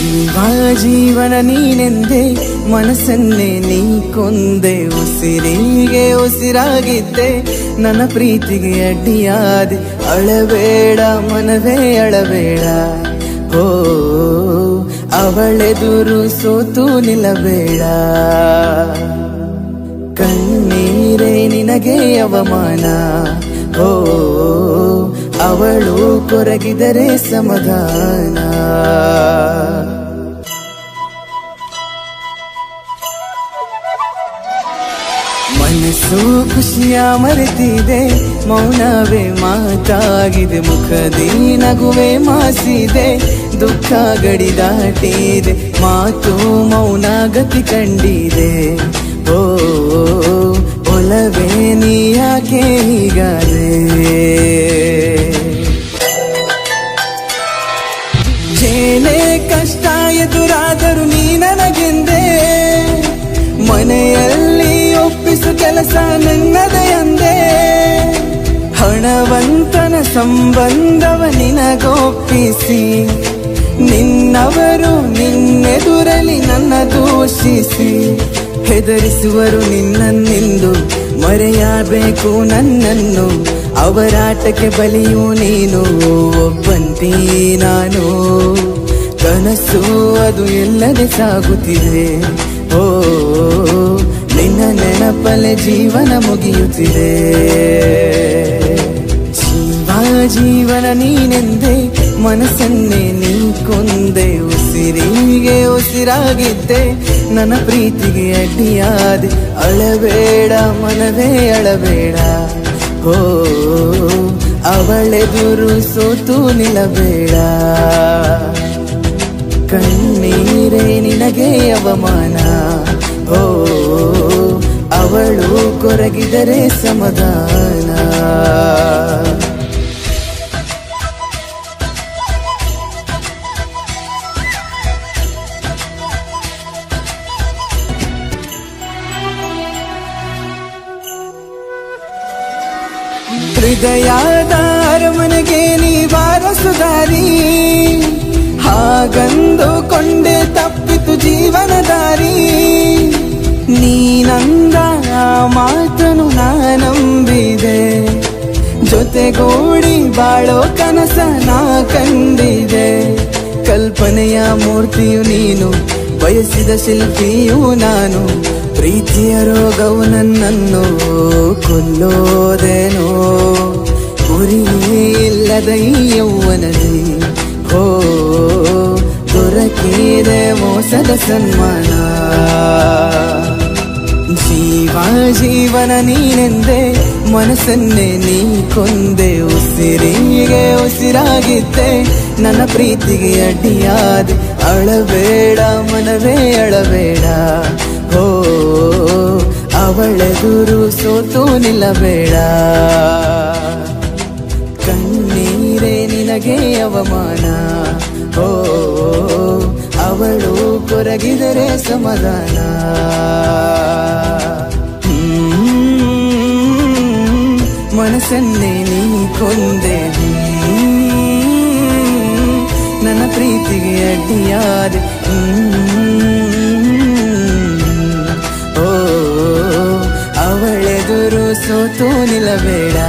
ಜೀವ ಜೀವನ ನೀನೆಂದೆ ಮನಸ್ಸನ್ನೇ ನೀ ಕೊಂದೆ. ಉಸಿರಿಗೆ ಉಸಿರಾಗಿದ್ದೆ, ನನ್ನ ಪ್ರೀತಿಗೆ ಅಡ್ಡಿಯಾದೆ. ಅಳಬೇಡ ಮನವೇ, ಅಳಬೇಡ. ಓ, ಅವಳೆದುರು ಸೋತು ನಿಲ್ಲಬೇಡ. ಕಣ್ಣೀರೇ ನಿನಗೆ ಅವಮಾನ. ಓ, ಅವಳು ಕೊರಗಿದರೆ ಸಮಾಧಾನ. ಮನಸ್ಸು ಖುಷಿಯ ಮರೆತಿದೆ, ಮೌನವೇ ಮಾತಾಗಿದೆ, ಮುಖದಿ ನಗುವೆ ಮಾಸಿದೆ, ದುಃಖ ಗಡಿ ದಾಟಿದೆ, ಮಾತು ಮೌನ ಗತಿ ಕಂಡಿದೆ. ಓ ಒಲವೇ ನೀ ನನ್ನದೇ ಹಣವಂತನ ಸಂಬಂಧವ ನಿನಗೊಪ್ಪಿಸಿ. ನಿನ್ನವರು ನಿನ್ನೆದುರಲಿ ನನ್ನ ದೂಷಿಸಿ. ಹೆದರಿಸುವರು ನಿನ್ನನ್ನಿಂದು ಮರೆಯಬೇಕು ನನ್ನನ್ನು. ಅವರಾಟಕ್ಕೆ ಬಲಿಯು ನೀನು ಒಬ್ಬಂಟಿ ನಾನು. ಕನಸು ಅದು ಎಲ್ಲದೆ ಸಾಗುತ್ತಿದೆ. ಓ ನಿನ್ನ ನೆನಪಲೆ ಜೀವನ ಮುಗಿಯುತ್ತಿದೆ. ಜೀವ ಜೀವನ ನೀನೆಂದೆ ಮನಸ್ಸನ್ನೇ ನೀ ಕೊಂದೆ, ಉಸಿರಿಗೆ ಉಸಿರಾಗಿದ್ದೆ, ನನ್ನ ಪ್ರೀತಿಗೆ ಅಡ್ಡಿಯಾದೆ, ಅಳಬೇಡ ಮನವೇ ಅಳಬೇಡ. ಓ ಅವಳೆದುರು ಸೋತು ನಿಲ್ಲಬೇಡ. ಕಣ್ಣೀರೇ ನಿನಗೆ ಅವಮಾನ. ಓ ಅವಳು ಕೊರಗಿದರೆ ಸಮಾಧಾನ. ಹೃದಯದ ಅರಮನೆಗೆ ನೀ ಬಾರಸುದಾರಿ ಹಾಗಂದುಕೊಂಡೆ ತಪ್ಪಿತು ಜೀವನ ಜೊತೆಗೂಡಿ ಬಾಳೋ ಕನಸ ನಾ ಕಂಡಿದೆ. ಕಲ್ಪನೆಯ ಮೂರ್ತಿಯು ನೀನು, ಬಯಸಿದ ಶಿಲ್ಪಿಯು ನಾನು. ಪ್ರೀತಿಯ ರೋಗವು ನನ್ನನ್ನು ಕೊಲ್ಲೋದೇನೋ. ಗುರಿ ಇಲ್ಲದ ಯೌವನದಿ ಹೋ, ದೊರಕಿದೆ ಮೋಸದ ಸನ್ಮಾನ. ಜೀವ ಜೀವನ ನೀನೆಂದೆ ಮನಸ್ಸನ್ನೇ ನೀ ಕೊಂದೆ ಉಸಿರಿಗೆ ಉಸಿರಾಗಿದ್ದೆ. ನನ್ನ ಪ್ರೀತಿಗೆ ಅಡ್ಡಿಯಾದೆ ಅಳಬೇಡ, ಮನವೇ ಅಳಬೇಡ. ಓ ಅವಳೆದುರು ಸೋತು ನಿಲ್ಲಬೇಡ. ಕಣ್ಣೀರೇ ನಿನಗೆ ಅವಮಾನ. ಓ ಕೊರಗಿದರೆ ಸಮಾಧಾನ. ಮನಸ್ಸನ್ನೇ ನೀ ಕೊಂದೆ ನನ್ನ ಪ್ರೀತಿಗೆ ಅಡ್ಡಿಯಾದೆ. ಓ ಅವಳೆದುರು ಸೋತು ನಿಲ್ಲಬೇಡ.